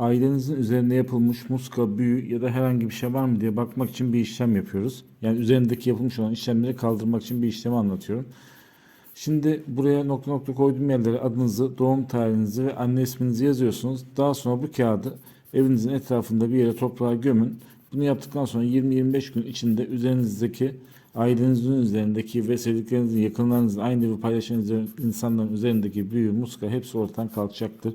ailenizin üzerinde yapılmış muska, büyü ya da herhangi bir şey var mı diye bakmak için bir işlem yapıyoruz. Yani üzerindeki yapılmış olan işlemleri kaldırmak için bir işlemi anlatıyorum. Şimdi buraya nokta nokta koyduğum yerlere adınızı, doğum tarihinizi ve anne isminizi yazıyorsunuz. Daha sonra bu kağıdı evinizin etrafında bir yere toprağa gömün. Bunu yaptıktan sonra 20-25 gün içinde üzerinizdeki ailenizin üzerindeki ve sevdiklerinizin, yakınlarınızın, aynı evi paylaşan insanların üzerindeki büyü, muska hepsi ortadan kalkacaktır.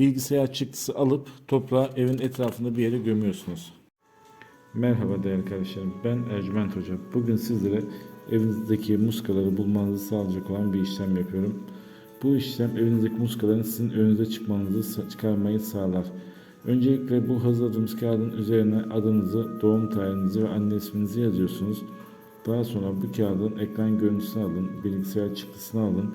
bilgisayar çıktısı alıp toprağa evin etrafında bir yere gömüyorsunuz. Merhaba değerli kardeşlerim. Ben Ercüment Hoca. Bugün sizlere evinizdeki muskaları bulmanızı sağlayacak olan bir işlem yapıyorum. Bu işlem evinizdeki muskaların sizin önünüze çıkmanızı çıkarmayı sağlar. Öncelikle bu hazırladığımız kağıdın üzerine adınızı, doğum tarihinizi ve anne isminizi yazıyorsunuz. Daha sonra bu kağıdın ekran görüntüsünü alın, bilgisayar çıktısını alın